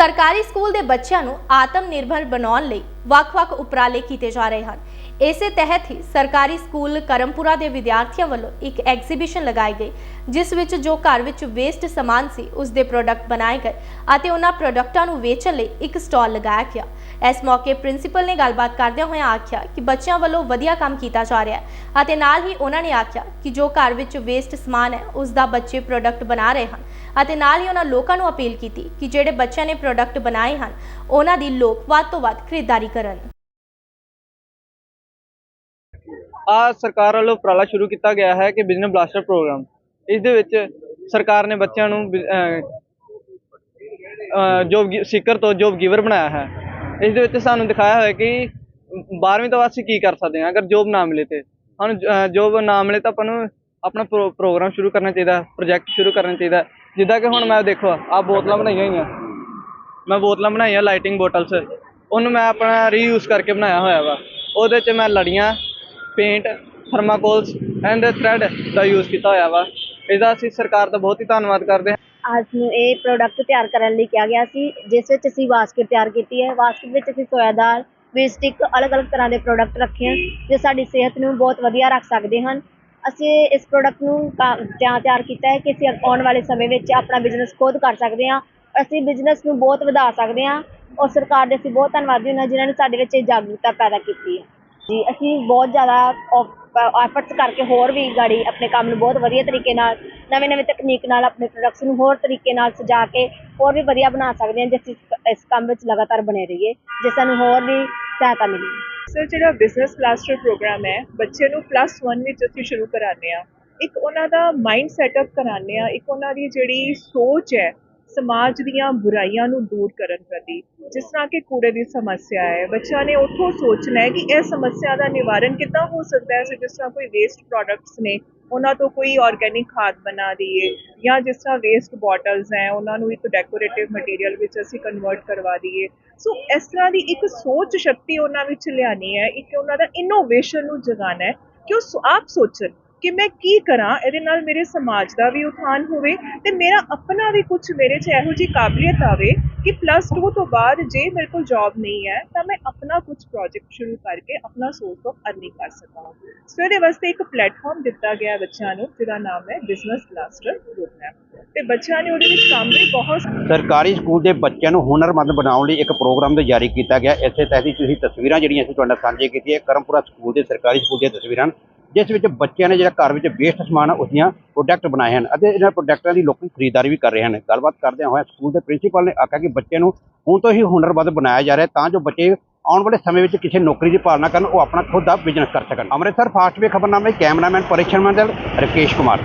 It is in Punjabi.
ਸਰਕਾਰੀ ਸਕੂਲ ਦੇ ਬੱਚਿਆਂ ਨੂੰ ਆਤਮ ਨਿਰਭਰ ਬਣਾਉਣ ਲਈ ਵੱਖ-ਵੱਖ ਉਪਰਾਲੇ ਕੀਤੇ ਜਾ ਰਹੇ ਹਨ। ਇਸੇ ਤਹਿਤ ਹੀ ਸਰਕਾਰੀ ਸਕੂਲ ਕਰਮਪੁਰਾ ਦੇ ਵਿਦਿਆਰਥੀਆਂ ਵੱਲੋਂ ਇੱਕ ਐਗਜ਼ੀਬਿਸ਼ਨ ਲਗਾਈ ਗਈ, ਜਿਸ ਵਿੱਚ ਜੋ ਘਰ ਵਿੱਚ ਵੇਸਟ ਸਮਾਨ ਸੀ, ਉਸ ਦੇ ਪ੍ਰੋਡਕਟ ਬਣਾਏ ਗਏ ਅਤੇ ਉਹਨਾਂ ਪ੍ਰੋਡਕਟਾਂ ਨੂੰ ਵੇਚਣ ਲਈ ਇੱਕ ਸਟਾਲ ਲਗਾਇਆ ਗਿਆ। ਇਸ ਮੌਕੇ ਪ੍ਰਿੰਸੀਪਲ ਨੇ ਗੱਲਬਾਤ ਕਰਦਿਆਂ ਹੋਇਆਂ ਆਖਿਆ ਕਿ ਬੱਚਿਆਂ ਵੱਲੋਂ ਵਧੀਆ ਕੰਮ ਕੀਤਾ ਜਾ ਰਿਹਾ ਹੈ ਅਤੇ ਨਾਲ ਹੀ ਉਹਨਾਂ ਨੇ ਆਖਿਆ ਕਿ ਜੋ ਘਰ ਵਿੱਚ ਵੇਸਟ ਸਮਾਨ ਹੈ, ਉਸ ਦਾ ਬੱਚੇ ਪ੍ਰੋਡਕਟ ਬਣਾ ਰਹੇ ਹਨ ਅਤੇ ਨਾਲ ਹੀ ਉਹਨਾਂ ਲੋਕਾਂ ਨੂੰ ਅਪੀਲ ਕੀਤੀ ਕਿ ਜਿਹੜੇ ਬੱਚਿਆਂ ਨੇ ਪ੍ਰੋਡਕਟ ਬਣਾਏ ਹਨ, ਉਹਨਾਂ ਦੀ ਲੋਕ ਵੱਧ ਤੋਂ ਵੱਧ ਖਰੀਦਦਾਰੀ ਕਰਨ। ਆ ਸਰਕਾਰ ਵੱਲੋਂ ਉਪਰਾਲਾ ਸ਼ੁਰੂ ਕੀਤਾ ਗਿਆ ਹੈ ਕਿ ਬਿਜ਼ਨਸ ਬਲਾਸਟਰ ਪ੍ਰੋਗਰਾਮ। ਇਸ ਦੇ ਵਿੱਚ ਸਰਕਾਰ ਨੇ ਬੱਚਿਆਂ ਨੂੰ ਜੋਬ ਸਿੱਕਰ ਤੋਂ ਜੋਬ ਗਿਵਰ ਬਣਾਇਆ ਹੈ। ਇਸ ਦੇ ਵਿੱਚ ਸਾਨੂੰ ਦਿਖਾਇਆ ਹੋਇਆ ਕਿ 12ਵੀਂ ਤੋਂ ਬਾਅਦ ਅਸੀਂ ਕੀ ਕਰ ਸਕਦੇ ਹਾਂ, ਅਗਰ ਜੋਬ ਨਾ ਮਿਲੇ ਤੇ। ਸਾਨੂੰ ਜੋਬ ਨਾ ਮਿਲੇ ਤਾਂ ਆਪਾਂ ਨੂੰ ਆਪਣਾ ਪ੍ਰੋ- ਪ੍ਰੋਗਰਾਮ ਸ਼ੁਰੂ ਕਰਨਾ ਚਾਹੀਦਾ ਪ੍ਰੋਜੈਕਟ ਸ਼ੁਰੂ ਕਰਨਾ ਚਾਹੀਦਾ। ਜਿੱਦਾਂ ਕਿ ਹੁਣ ਮੈਂ ਦੇਖੋ ਆ ਬੋਤਲਾਂ ਬਣਾਈਆਂ ਹੋਈਆਂ। ਮੈਂ ਬੋਤਲਾਂ ਬਣਾਈਆਂ ਲਾਈਟਿੰਗ ਬੋਟਲਸ ਉਹਨੂੰ ਮੈਂ ਆਪਣਾ ਰੀਯੂਜ਼ ਕਰਕੇ ਬਣਾਇਆ ਹੋਇਆ ਵਾ। ਉਹਦੇ 'ਚ ਮੈਂ ਲੜੀਆਂ ਪੇਂਟ ਥਰਮਾਕੋਲਸ ਐਂਡ ਥ੍ਰੈਡ ਦਾ ਯੂਜ਼ ਕੀਤਾ ਹੋਇਆ ਵਾ। ਇਹਦਾ ਅਸੀਂ ਸਰਕਾਰ ਦਾ ਬਹੁਤ ਹੀ ਧੰਨਵਾਦ ਕਰਦੇ ਹਾਂ। ਅੱਜ ਨੂੰ ਇਹ ਪ੍ਰੋਡਕਟ ਤਿਆਰ ਕਰਨ ਲਈ ਕਿਹਾ ਗਿਆ ਸੀ, ਜਿਸ ਵਿੱਚ ਅਸੀਂ ਬਾਸਕਟ ਤਿਆਰ ਕੀਤੀ ਹੈ। ਬਾਸਕਟ ਵਿੱਚ ਅਸੀਂ ਸੋਇਆ ਦਾਲ ਬੇਸਟਿਕ ਅਲੱਗ-ਅਲੱਗ ਤਰ੍ਹਾਂ ਦੇ ਪ੍ਰੋਡਕਟ ਰੱਖੇ ਹਨ ਜੋ ਸਾਡੀ ਸਿਹਤ ਨੂੰ ਬਹੁਤ ਵਧੀਆ ਰੱਖ ਸਕਦੇ ਹਨ। ਅਸੀਂ ਇਸ ਪ੍ਰੋਡਕਟ ਨੂੰ ਤਿਆਰ ਤਿਆਰ ਕੀਤਾ ਹੈ ਕਿ ਅਸੀਂ ਆਉਣ ਵਾਲੇ ਸਮੇਂ ਵਿੱਚ ਆਪਣਾ ਬਿਜ਼ਨਸ ਖੁਦ ਕਰ ਸਕਦੇ ਹਾਂ। ਅਸੀਂ ਬਿਜ਼ਨਸ ਨੂੰ ਬਹੁਤ ਵਧਾ ਸਕਦੇ ਹਾਂ। ਔਰ ਸਰਕਾਰ ਦੇ ਅਸੀਂ ਬਹੁਤ ਧੰਨਵਾਦੀ ਹਾਂ ਜਿਨ੍ਹਾਂ ਨੇ ਸਾਡੇ ਵਿੱਚ ਇਹ ਜਾਗਰੂਕਤਾ ਪੈਦਾ ਕੀਤੀ ਹੈ। ਜੀ, ਅਸੀਂ ਬਹੁਤ ਜ਼ਿਆਦਾ ਐਫਰਟਸ ਕਰਕੇ ਹੋਰ ਵੀ ਗਾੜੀ ਆਪਣੇ ਕੰਮ ਨੂੰ ਬਹੁਤ ਵਧੀਆ ਤਰੀਕੇ ਨਾਲ ਨਵੇਂ ਨਵੇਂ ਤਕਨੀਕ ਨਾਲ ਆਪਣੇ ਪ੍ਰੋਡਕਟਸ ਨੂੰ ਹੋਰ ਤਰੀਕੇ ਨਾਲ ਸਜਾ ਕੇ ਹੋਰ ਵੀ ਵਧੀਆ ਬਣਾ ਸਕਦੇ ਹਾਂ ਜੇ ਅਸੀਂ ਇਸ- ਕੰਮ ਵਿੱਚ ਲਗਾਤਾਰ ਬਣੇ ਰਹੀਏ, ਜੇ ਸਾਨੂੰ ਹੋਰ ਵੀ ਸਹਾਇਤਾ ਮਿਲੇ। ਸਰ, ਜਿਹੜਾ ਬਿਜ਼ਨਸ ਬਲਾਸਟਰ ਪ੍ਰੋਗਰਾਮ ਹੈ, ਬੱਚੇ ਨੂੰ ਪਲੱਸ 1 ਵਿੱਚ ਅਸੀਂ ਸ਼ੁਰੂ ਕਰਾਉਂਦੇ ਆ ਇੱਕ ਉਹਨਾਂ ਦਾ ਮਾਈਂਡ ਸੈਟਅਪ ਕਰਾਉਂਦੇ ਆ ਇੱਕ ਉਹਨਾਂ ਦੀ ਜਿਹੜੀ ਸੋਚ ਹੈ ਸਮਾਜ ਦੀਆਂ ਬੁਰਾਈਆਂ ਨੂੰ ਦੂਰ ਕਰਨ ਪ੍ਰਤੀ, ਜਿਸ ਤਰ੍ਹਾਂ ਕਿ ਕੂੜੇ ਦੀ ਸਮੱਸਿਆ ਹੈ, ਬੱਚਿਆਂ ਨੇ ਉੱਥੋਂ ਸੋਚਣਾ ਹੈ ਕਿ ਇਹ ਸਮੱਸਿਆ ਦਾ ਨਿਵਾਰਨ ਕਿੱਦਾਂ ਹੋ ਸਕਦਾ ਹੈ, ਜਿਸ ਤਰ੍ਹਾਂ ਕੋਈ ਵੇਸਟ ਪ੍ਰੋਡਕਟਸ ਨੇ, ਉਹਨਾਂ ਤੋਂ ਕੋਈ ਆਰਗੇਨਿਕ ਖਾਦ ਬਣਾ ਦਈਏ, ਜਾਂ ਜਿਸ ਤਰ੍ਹਾਂ ਵੇਸਟ ਬੋਟਲਸ ਹੈ, ਉਹਨਾਂ ਨੂੰ ਇੱਕ ਡੈਕੋਰੇਟਿਵ ਮਟੀਰੀਅਲ ਵਿੱਚ ਅਸੀਂ ਕਨਵਰਟ ਕਰਵਾ ਦਈਏ। ਸੋ ਇਸ ਤਰ੍ਹਾਂ ਦੀ ਇੱਕ ਸੋਚ ਸ਼ਕਤੀ ਉਹਨਾਂ ਵਿੱਚ ਲਿਆਣੀ ਹੈ, ਇੱਕ ਉਹਨਾਂ ਦਾ ਇਨੋਵੇਸ਼ਨ ਨੂੰ ਜਗਾਉਣਾ ਹੈ। ਕਿ ਉਹ ਆਪ ਸੋਚਣ? ਕਿ ਮੈਂ ਕੀ ਕਰਾਂ, ਇਹਦੇ ਨਾਲ ਮੇਰੇ ਸਮਾਜ ਦਾ ਵੀ ਉਥਾਨ ਹੋਵੇ ਤੇ ਮੇਰਾ ਆਪਣਾ ਵੀ ਕੁਝ ਮੇਰੇ 'ਚ ਇਹੋ ਜਿਹੀ ਕਾਬਲੀਅਤ ਆਵੇ ਕਿ ਪਲੱਸ 2 ਤੋਂ ਬਾਅਦ ਜੇ ਮੇਰੇ ਕੋਲ ਜੌਬ ਨਹੀਂ ਹੈ, ਤਾਂ ਮੈਂ ਆਪਣਾ ਕੁਝ ਪ੍ਰੋਜੈਕਟ ਸ਼ੁਰੂ ਕਰਕੇ ਆਪਣਾ ਸੋਰਸ ਆਫ ਅਰਨਿੰਗ ਕਰ ਸਕਾਂ। ਸੋ ਇਹਦੇ ਵਾਸਤੇ ਇੱਕ ਪਲੇਟਫਾਰਮ ਦਿੱਤਾ ਗਿਆ ਬੱਚਿਆਂ ਨੂੰ, ਜਿਹਦਾ ਨਾਮ ਹੈ ਬਿਜ਼ਨਸ ਬਲਾਸਟਰ ਪ੍ਰੋਗਰਾਮ ਤੇ ਬੱਚਿਆਂ ਨੇ ਉਹਦੇ ਵਿੱਚ ਕੰਮ ਵੀ ਬਹੁਤ ਸਰਕਾਰੀ ਸਕੂਲ ਦੇ ਬੱਚਿਆਂ ਨੂੰ ਹੁਨਰਮੰਦ ਬਣਾਉਣ ਲਈ ਇੱਕ ਪ੍ਰੋਗਰਾਮ ਤੇ ਜਾਰੀ ਕੀਤਾ ਗਿਆ। ਇਸੇ ਤਹਿਤ ਤੁਸੀਂ ਤਸਵੀਰਾਂ ਜਿਹੜੀਆਂ ਅਸੀਂ ਤੁਹਾਡੇ ਨਾਲ ਸਾਂਝੇ ਕੀਤੀਆਂ ਕਰਮਪੁਰਾ ਸਕੂਲ ਦੇ ਸਰਕਾਰੀ ਸਕੂਲ ਦੀਆਂ ਤਸਵੀਰਾਂ ਜਿਸ ਵਿੱਚ ਬੱਚਿਆਂ ਨੇ ਜਿਹੜਾ ਘਰ ਵਿੱਚ ਵੇਸਟ ਸਮਾਨ ਉਸ ਦੀਆਂ ਪ੍ਰੋਡਕਟ ਬਣਾਏ ਹਨ ਅਤੇ ਇਹਨਾਂ ਪ੍ਰੋਡਕਟਾਂ ਦੀ ਲੋਕੀ ਖਰੀਦਦਾਰੀ ਵੀ ਕਰ ਰਹੇ ਹਨ। ਗੱਲਬਾਤ ਕਰਦਿਆਂ ਹੋਇਆ ਸਕੂਲ ਦੇ ਪ੍ਰਿੰਸੀਪਲ ਨੇ ਆਖਿਆ ਕਿ ਬੱਚਿਆਂ ਨੂੰ ਹੁਣ ਤੋਂ ਹੀ ਹੁਨਰਮੰਦ ਬਣਾਇਆ ਜਾ ਰਿਹਾ ਤਾਂ ਜੋ ਬੱਚੇ ਆਉਣ ਵਾਲੇ ਸਮੇਂ ਵਿੱਚ ਕਿਸੇ ਨੌਕਰੀ ਦੀ ਭਾਲ ਕਰਨ, ਉਹ ਆਪਣਾ ਖੁਦ ਦਾ ਬਿਜ਼ਨਸ ਕਰ ਸਕਣ। ਅੰਮ੍ਰਿਤਸਰ ਫਾਸਟਵੇ ਖਬਰਨਾਮੇ, ਕੈਮਰਾਮੈਨ ਪਰੇਸ਼ਰ ਮੰਡਲ ਰਕੇਸ਼ ਕੁਮਾਰ।